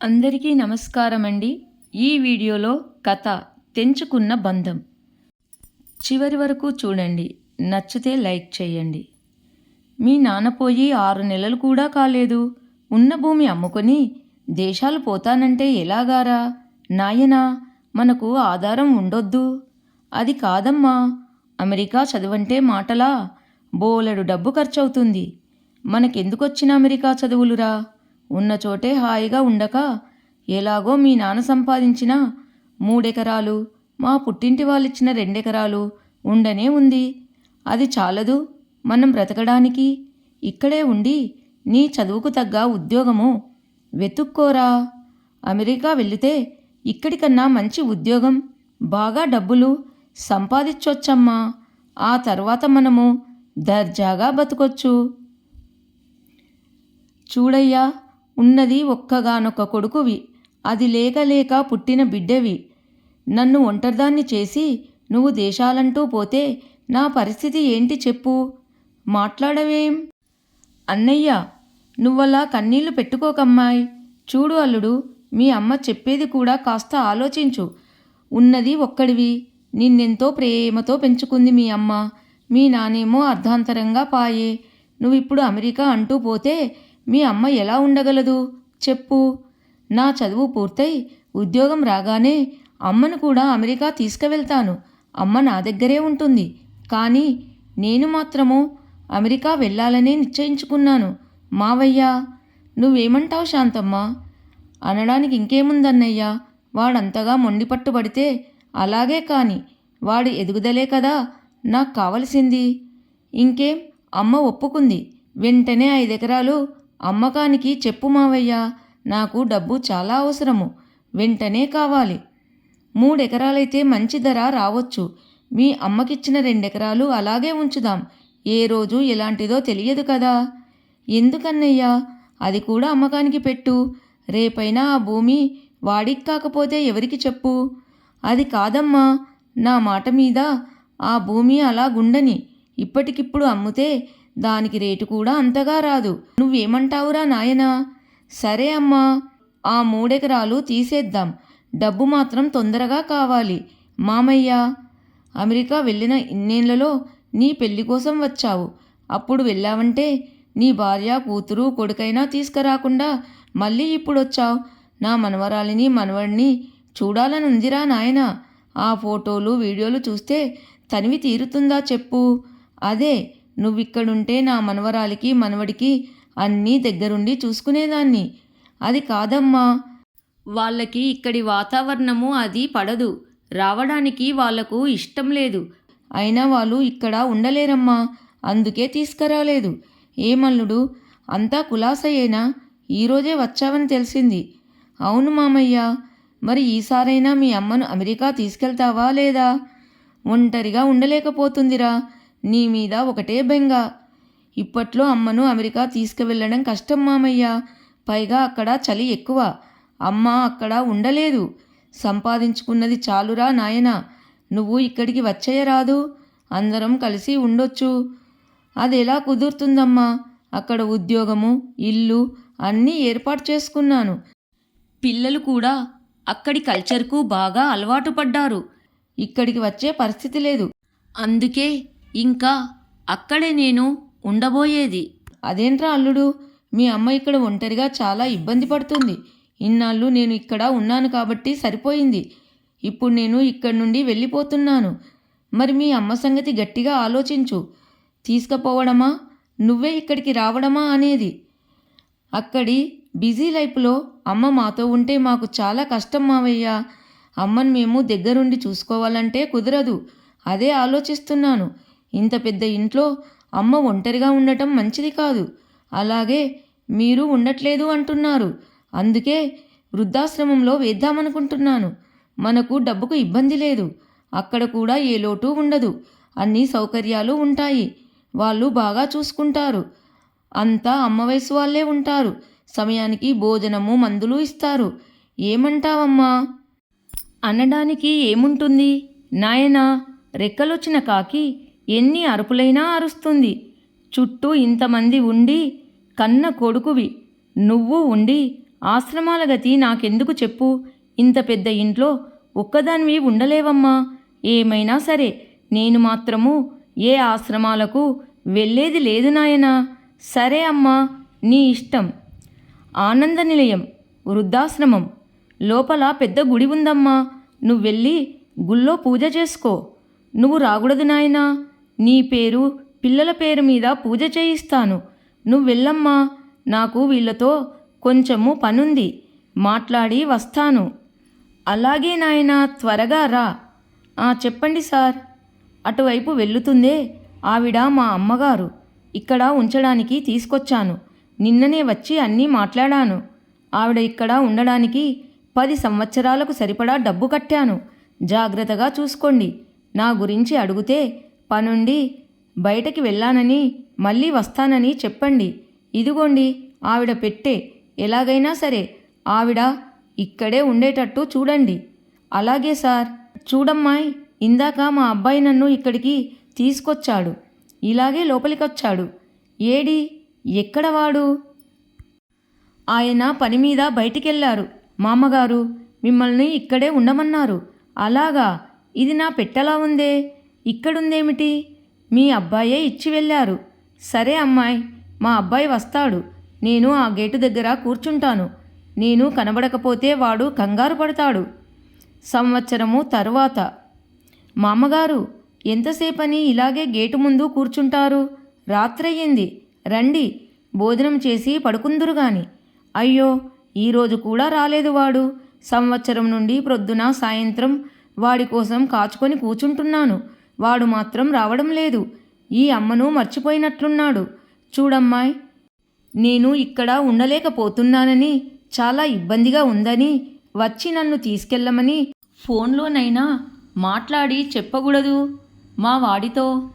అందరికీ నమస్కారం అండి ఈ వీడియోలో కథ తెంచుకున్న బంధం. చివరి వరకు చూడండి. నచ్చితే లైక్ చేయండి. మీ నాన్న పోయి ఆరు నెలలు కూడా కాలేదు. ఉన్న భూమి అమ్ముకొని దేశాలు పోతానంటే ఎలాగారా? నాయనా మనకు ఆధారం ఉండొద్దు. అది కాదమ్మా. అమెరికా చదువంటే మాటలా బోలెడు డబ్బు ఖర్చవుతుంది. మనకెందుకొచ్చిన అమెరికా చదువులురా? ఉన్న చోటే హాయిగా ఉండక ఎలాగో మీ నాన్న సంపాదించిన మూడెకరాలు మా పుట్టింటి వాళ్ళిచ్చిన రెండెకరాలు ఉండనే ఉంది. అది చాలదు. మనం బ్రతకడానికి ఇక్కడే ఉండి నీ చదువుకు తగ్గ ఉద్యోగము వెతుక్కోరా. అమెరికా వెళితే ఇక్కడికన్నా మంచి ఉద్యోగం బాగా డబ్బులు సంపాదించొచ్చమ్మా. ఆ తర్వాత మనము దర్జాగా బతకొచ్చు. చూడయ్యా ఉన్నది ఒక్కగానొక్క కొడుకువి. అది లేక లేక పుట్టిన బిడ్డవి. నన్ను ఒంటరిదాన్ని చేసి నువ్వు దేశాలంటూ పోతే నా పరిస్థితి ఏంటి చెప్పు. మాట్లాడవేం? అన్నయ్య నువ్వలా కన్నీళ్ళు పెట్టుకోకమ్మాయి. చూడు అల్లుడు మీ అమ్మ చెప్పేది కూడా కాస్త ఆలోచించు. ఉన్నది ఒక్కడివి. నిన్నెంతో ప్రేమతో పెంచుకుంది మీ అమ్మ. మీ నానేమో అర్ధాంతరంగా పాయే. నువ్విప్పుడు అమెరికా అంటూ పోతే మీ అమ్మ ఎలా ఉండగలదు? చెప్పు. నా చదువు పూర్తయి ఉద్యోగం రాగానే అమ్మను కూడా అమెరికా తీసుకువెళ్తాను. అమ్మ నా దగ్గరే ఉంటుంది. కానీ నేను మాత్రము అమెరికా వెళ్ళాలనే నిశ్చయించుకున్నాను. మావయ్యా నువ్వేమంటావు శాంతమ్మ? అనడానికి ఇంకేముందన్నయ్యా? వాడంతగా మొండిపట్టుబడితే అలాగే కాని వాడి ఎదుగుదలే కదా నాకు కావలసింది. ఇంకేం? అమ్మ ఒప్పుకుంది. వెంటనే ఐదెకరాలు అమ్మకానికి చెప్పు మావయ్య నాకు డబ్బు చాలా అవసరము వెంటనే కావాలి. మూడెకరాలైతే మంచి ధర రావచ్చు. మీ అమ్మకిచ్చిన రెండెకరాలు అలాగే ఉంచుదాం. ఏ రోజు ఎలాంటిదో తెలియదు కదా. ఎందుకన్నయ్యా అది కూడా అమ్మకానికి పెట్టు. రేపైనా ఆ భూమి వాడికి కాకపోతే ఎవరికి చెప్పు? అది కాదమ్మా నా మాట మీద ఆ భూమి అలా గుండని. ఇప్పటికిప్పుడు అమ్మితే దానికి రేటు కూడా అంతగా రాదు. నువ్వేమంటావురా నాయనా? సరే అమ్మా ఆ మూడెకరాలు తీసేద్దాం. డబ్బు మాత్రం తొందరగా కావాలి. మామయ్య అమెరికా వెళ్ళిన ఇన్నేళ్ళలో నీ పెళ్ళి కోసం వచ్చావు. అప్పుడు వెళ్ళావంటే నీ భార్య కూతురు కొడుకైనా తీసుకురాకుండా మళ్ళీ ఇప్పుడు వచ్చావు నా మనవరాలిని మనవడిని చూడాలనుందిరా నాయన. ఆ ఫోటోలు వీడియోలు చూస్తే తనివి తీరుతుందా చెప్పు. అదే నువ్విక్కడుంటే నా మనవరాలికి మనవడికి అన్నీ దగ్గరుండి చూసుకునేదాన్ని. అది కాదమ్మా. వాళ్ళకి ఇక్కడి వాతావరణము అది పడదు. రావడానికి వాళ్ళకు ఇష్టం లేదు. అయినా వాళ్ళు ఇక్కడ ఉండలేరమ్మా. అందుకే తీసుకురాలేదు. ఏమల్లుడు అంతా కులాసయ్యేనా ఈరోజే వచ్చావని తెలిసింది. అవును మామయ్య. మరి ఈసారైనా మీ అమ్మను అమెరికా తీసుకెళ్తావా లేదా? ఒంటరిగా ఉండలేకపోతుందిరా. నీ మీద ఒకటే బెంగ. ఇప్పట్లో అమ్మను అమెరికా తీసుకువెళ్ళడం కష్టం మామయ్య. పైగా అక్కడ చలి ఎక్కువ. అమ్మ అక్కడ ఉండలేదు. సంపాదించుకున్నది చాలురా నాయన. నువ్వు ఇక్కడికి వచ్చేయరాదు. అందరం కలిసి ఉండొచ్చు. అది ఎలా కుదురుతుందమ్మా? అక్కడ ఉద్యోగము ఇల్లు అన్నీ ఏర్పాటు చేసుకున్నాను. పిల్లలు కూడా అక్కడి కల్చర్కు బాగా అలవాటు పడ్డారు. ఇక్కడికి వచ్చే పరిస్థితి లేదు. అందుకే ఇంకా అక్కడే నేను ఉండబోయేది. అదేంట్రా అల్లుడు? మీ అమ్మ ఇక్కడ ఒంటరిగా చాలా ఇబ్బంది పడుతుంది. ఇన్నాళ్ళు నేను ఇక్కడ ఉన్నాను కాబట్టి సరిపోయింది. ఇప్పుడు నేను ఇక్కడి నుండి వెళ్ళిపోతున్నాను. మరి మీ అమ్మ సంగతి గట్టిగా ఆలోచించు. తీసుకుపోవడమా? నువ్వే ఇక్కడికి రావడమా అనేది. అక్కడి బిజీ లైఫ్లో అమ్మ మాతో ఉంటే మాకు చాలా కష్టం మావయ్య. అమ్మను మేము దగ్గరుండి చూసుకోవాలంటే కుదరదు. అదే ఆలోచిస్తున్నాను. ఇంత పెద్ద ఇంట్లో అమ్మ ఒంటరిగా ఉండటం మంచిది కాదు. అలాగే మీరు ఉండట్లేదు అంటున్నారు. అందుకే వృద్ధాశ్రమంలో వేద్దామనుకుంటున్నాను. మనకు డబ్బుకు ఇబ్బంది లేదు. అక్కడ కూడా ఏ లోటు ఉండదు. అన్ని సౌకర్యాలు ఉంటాయి. వాళ్ళు బాగా చూసుకుంటారు. అంతా అమ్మ వయసు వాళ్ళే ఉంటారు. సమయానికి భోజనము మందులు ఇస్తారు. ఏమంటావమ్మా? అనడానికి ఏముంటుంది? నాయనా రెక్కలొచ్చిన కాకి ఎన్ని అరుపులైనా అరుస్తుంది. చుట్టూ ఇంతమంది ఉండి కన్న కొడుకువి. నువ్వు ఉండి ఆశ్రమాల గతి నాకెందుకు చెప్పు? ఇంత పెద్ద ఇంట్లో ఒక్కదానివి ఉండలేవమ్మా. ఏమైనా సరే నేను మాత్రము ఏ ఆశ్రమాలకు వెళ్ళేది లేదు నాయనా. సరే అమ్మా నీ ఇష్టం. ఆనంద నిలయం వృద్ధాశ్రమం. లోపల పెద్ద గుడి ఉందమ్మా. నువ్వు వెళ్ళి గుళ్ళో పూజ చేసుకో. నువ్వు రాకూడదు నాయనా. నీ పేరు పిల్లల పేరు మీద పూజ చేయిస్తాను. నువ్వు వెళ్ళమ్మా. నాకు వీళ్ళతో కొంచెము పనుంది. మాట్లాడి వస్తాను. అలాగే నాయనా త్వరగా రా. "ఆ, చెప్పండి సార్. అటువైపు వెళ్ళుతుందే ఆవిడ మా అమ్మగారు. ఇక్కడ ఉంచడానికి తీసుకొచ్చాను. నిన్ననే వచ్చి అన్నీ మాట్లాడాను. ఆవిడ ఇక్కడ ఉండడానికి పది సంవత్సరాలకు సరిపడా డబ్బు కట్టాను. జాగ్రత్తగా చూసుకోండి. నా గురించి అడిగితే పనుండి బయటకి వెళ్ళానని మళ్ళీ వస్తానని చెప్పండి. ఇదిగోండి ఆవిడ పెట్టే. ఎలాగైనా సరే ఆవిడ ఇక్కడే ఉండేటట్టు చూడండి. అలాగే సార్. చూడమ్మాయ్ ఇందాక మా అబ్బాయి నన్ను ఇక్కడికి తీసుకొచ్చాడు. ఇలాగే లోపలికొచ్చాడు. ఏడి ఎక్కడ వాడు? ఆయన పని మీద బయటికెళ్ళారు మామగారు మిమ్మల్ని ఇక్కడే ఉండమన్నారు. అలాగా ఇది నా పెట్టెలా ఉందే? ఇక్కడుందేమిటి? మీ అబ్బాయే ఇచ్చి వెళ్ళారు. సరే అమ్మాయి మా అబ్బాయి వస్తాడు. నేను ఆ గేటు దగ్గర కూర్చుంటాను. నేను కనబడకపోతే వాడు కంగారు పడతాడు. సంవత్సరము తరువాత. మామగారు ఎంతసేపని ఇలాగే గేటు ముందు కూర్చుంటారు? రాత్రయ్యింది. రండి భోజనం చేసి పడుకుందురు గాని. అయ్యో ఈరోజు కూడా రాలేదు వాడు. సంవత్సరం నుండి ప్రొద్దున సాయంత్రం వాడి కోసం కాచుకొని కూర్చుంటున్నాను వాడు మాత్రం రావడం లేదు. ఈ అమ్మను మర్చిపోయినట్లున్నాడు. చూడమ్మాయ్ నేను ఇక్కడ ఉండలేకపోతున్నానని చాలా ఇబ్బందిగా ఉందని వచ్చి నన్ను తీసుకెళ్ళమని. ఫోన్లోనైనా మాట్లాడి చెప్పకూడదు మా వాడితో.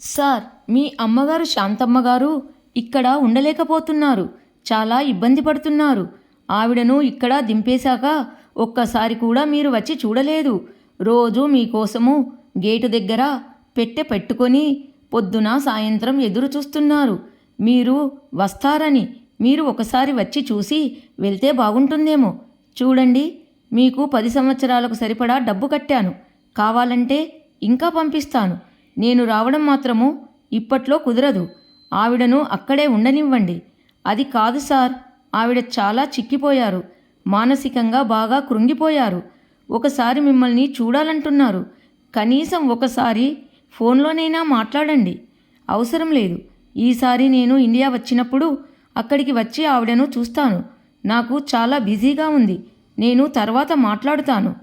సార్ మీ అమ్మగారు శాంతమ్మ గారు ఇక్కడ ఉండలేకపోతున్నారు. చాలా ఇబ్బంది పడుతున్నారు. ఆవిడను ఇక్కడ దింపేశాక ఒక్కసారి కూడా మీరు వచ్చి చూడలేదు. రోజు మీకోసము గేటు దగ్గర పెట్టె పెట్టుకొని పొద్దున సాయంత్రం ఎదురు చూస్తున్నారు. మీరు వస్తారని మీరు ఒకసారి వచ్చి చూసి వెళ్తే బాగుంటుందేమో. చూడండి మీకు పది సంవత్సరాలకు సరిపడా డబ్బు కట్టాను. కావాలంటే ఇంకా పంపిస్తాను. నేను రావడం మాత్రము ఇప్పట్లో కుదరదు. ఆవిడను అక్కడే ఉండనివ్వండి. అది కాదు సార్ ఆవిడ చాలా చిక్కిపోయారు. మానసికంగా బాగా కృంగిపోయారు. ఒకసారి మిమ్మల్ని చూడాలంటున్నారు. కనీసం ఒకసారి ఫోన్లోనైనా మాట్లాడండి. అవసరం లేదు. ఈసారి నేను ఇండియా వచ్చినప్పుడు అక్కడికి వచ్చి ఆవిడను చూస్తాను. నాకు చాలా బిజీగా ఉంది. నేను తర్వాత మాట్లాడుతాను.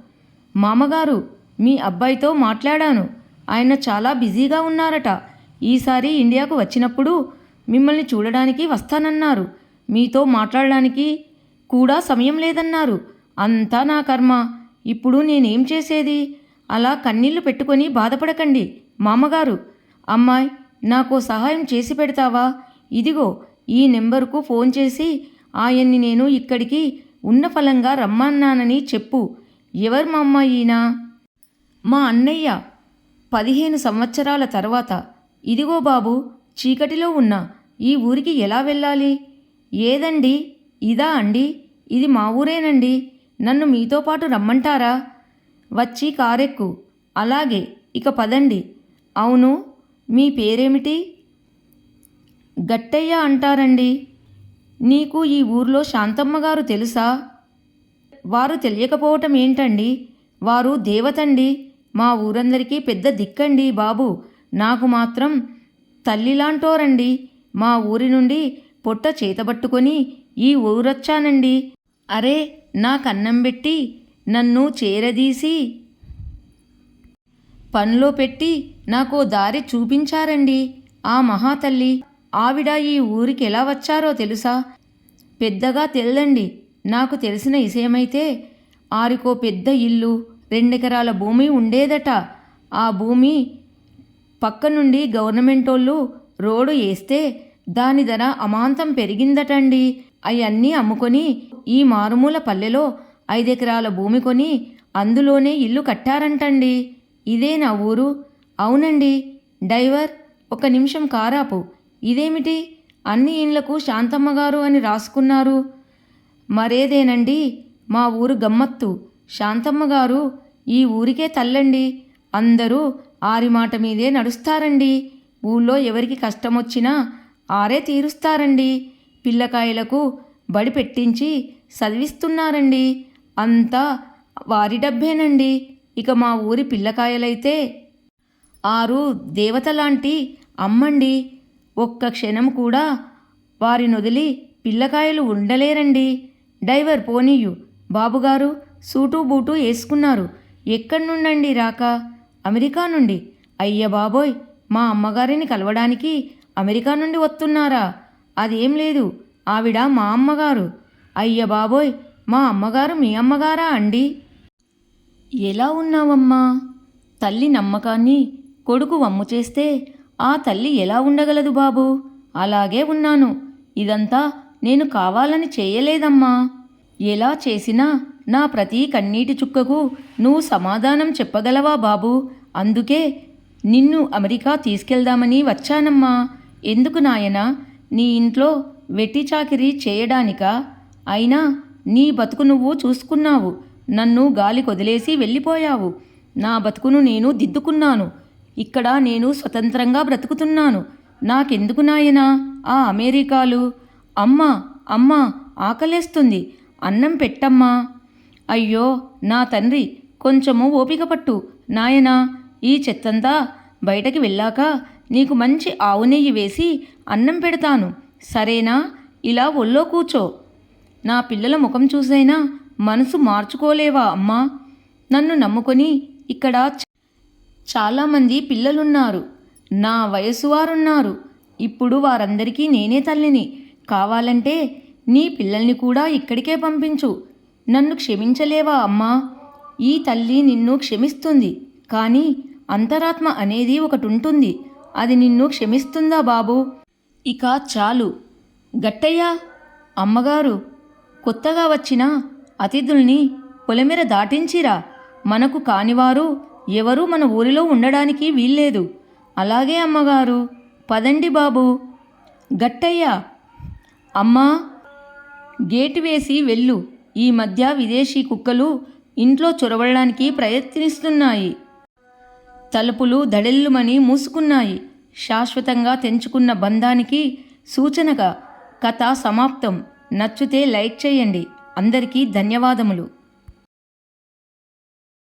మామగారు మీ అబ్బాయితో మాట్లాడాను. ఆయన చాలా బిజీగా ఉన్నారట. ఈసారి ఇండియాకు వచ్చినప్పుడు మిమ్మల్ని చూడడానికి వస్తానన్నారు. మీతో మాట్లాడడానికి కూడా సమయం లేదన్నారు. అంతా నా కర్మ. ఇప్పుడు నేనేం చేసేది? అలా కన్నీళ్ళు పెట్టుకొని బాధపడకండి మామగారు. అమ్మాయి నాకు సహాయం చేసి పెడతావా? ఇదిగో ఈ నెంబరుకు ఫోన్ చేసి ఆయన్ని నేను ఇక్కడికి ఉన్న ఫలంగా రమ్మన్నానని చెప్పు. ఎవరు మా అమ్మాయినా మా అన్నయ్య. పదిహేను సంవత్సరాల తర్వాత. ఇదిగో బాబు చీకటిలో ఉన్న. ఈ ఊరికి ఎలా వెళ్ళాలి? ఏదండి? ఇదా అండి? ఇది మా ఊరేనండి. నన్ను మీతో పాటు రమ్మంటారా? వచ్చి కారెక్కు. అలాగే ఇక పదండి. అవును మీ పేరేమిటి? గట్టయ్య అంటారండి. నీకు ఈ ఊర్లో శాంతమ్మ గారు తెలుసా? వారు తెలియకపోవటం ఏంటండి? వారు దేవతండి. మా ఊరందరికీ పెద్ద దిక్కండి బాబు. నాకు మాత్రం తల్లిలాంటోరండి. మా ఊరి నుండి పొట్ట చేతబట్టుకొని ఈ ఊరొచ్చానండి. అరే నా కన్నం పెట్టి నన్ను చేరదీసి. పనిలో పెట్టి నాకు దారి చూపించారండి. ఆ మహాతల్లి ఆవిడ ఈ ఊరికి ఎలా వచ్చారో తెలుసా? పెద్దగా తెల్దండి. నాకు తెలిసిన విషయమైతే ఆరికో పెద్ద ఇల్లు రెండెకరాల భూమి ఉండేదట. ఆ భూమి పక్క నుండి గవర్నమెంటోళ్ళు రోడ్డు వేస్తే దాని ధర అమాంతం పెరిగిందటండి. అవన్నీ అమ్ముకొని ఈ మారుమూల పల్లెలో ఐదెకరాల భూమి కొని అందులోనే ఇల్లు కట్టారంటండి. ఇదే నా ఊరు. అవునండి. డైవర్ ఒక నిమిషం కారాపు. ఇదేమిటి? అన్ని ఇండ్లకు శాంతమ్మగారు అని రాసుకున్నారు. మరేదేనండి? మా ఊరు గమ్మత్తు. శాంతమ్మగారు ఈ ఊరికే తల్లండి. అందరూ ఆరి మాట మీదే నడుస్తారండి. ఊళ్ళో ఎవరికి కష్టం వచ్చినా ఆరే తీరుస్తారండి. పిల్లకాయలకు బడి పెట్టించి చదివిస్తున్నారండి అంతా వారి డబ్బేనండి. ఇక మా ఊరి పిల్లకాయలైతే. ఆరు దేవతలాంటి అమ్మండి. ఒక్క క్షణం కూడా వారిని వదిలి పిల్లకాయలు ఉండలేరండి. డైవర్ పోనీయు. బాబుగారు సూటు బూటు వేసుకున్నారు ఎక్కడి నుండండి రాక? అమెరికా నుండి. అయ్య బాబోయ్! మా అమ్మగారిని కలవడానికి అమెరికా నుండి వస్తున్నారా? అదేం లేదు. ఆవిడ మా అమ్మగారు. అయ్య బాబోయ్! మా అమ్మగారు మీ అమ్మగారా అండి? ఎలా ఉన్నావమ్మా? తల్లి నమ్మకాన్ని కొడుకు వమ్ము చేస్తే ఆ తల్లి ఎలా ఉండగలదు బాబు? అలాగే ఉన్నాను. ఇదంతా నేను కావాలని చేయలేదమ్మా. ఎలా చేసినా నా ప్రతి కన్నీటి చుక్కకు నువ్వు సమాధానం చెప్పగలవా బాబు? అందుకే నిన్ను అమెరికా తీసుకెళ్దామని వచ్చానమ్మా. ఎందుకు నాయనా? నీ ఇంట్లో వెట్టి చాకిరీ చేయడానికా? అయినా నీ బతుకు నువ్వు చూసుకున్నావు. నన్ను గాలి కొదిలేసి వెళ్ళిపోయావు. నా బతుకును నేను దిద్దుకున్నాను. ఇక్కడ నేను స్వతంత్రంగా బ్రతుకుతున్నాను. నాకెందుకు నాయనా? ఆ అమెరికాలు. అమ్మా అమ్మా ఆకలేస్తుంది. అన్నం పెట్టమ్మా. అయ్యో నా తండ్రి కొంచెము ఓపిక పట్టు. నాయనా ఈ చెత్తంతా బయటకి వెళ్ళాక నీకు మంచి ఆవు నెయ్యి వేసి అన్నం పెడతాను. సరేనా? ఇలా ఒళ్ళో కూర్చో. నా పిల్లల ముఖం చూసైనా మనసు మార్చుకోలేవా అమ్మా? నన్ను నమ్ముకొని ఇక్కడ చాలామంది పిల్లలున్నారు. నా వయసు వారున్నారు. ఇప్పుడు వారందరికీ నేనే తల్లిని. కావాలంటే నీ పిల్లల్ని కూడా ఇక్కడికే పంపించు. నన్ను క్షమించలేవా అమ్మా? ఈ తల్లి నిన్ను క్షమిస్తుంది. కానీ అంతరాత్మ అనేది ఒకటి ఉంటుంది అది నిన్ను క్షమిస్తుందా బాబు? ఇక చాలు. గట్టయ్యా అమ్మగారు. కొత్తగా వచ్చిన అతిథుల్ని పొలమెర దాటించిరా. మనకు కానివారు ఎవరూ మన ఊరిలో ఉండడానికి వీల్లేదు. అలాగే అమ్మగారు. పదండి బాబు. గట్టయ్య. అమ్మా. గేటు వేసి వెళ్ళు. ఈ మధ్య విదేశీ కుక్కలు ఇంట్లో చొరబడడానికి ప్రయత్నిస్తున్నాయి. తలుపులు దడెల్లుమని మూసుకున్నాయి. శాశ్వతంగా తెంచుకున్న బంధానికి సూచనగా కథ సమాప్తం. నచ్చితే లైక్ చేయండి. అందరికీ ధన్యవాదములు.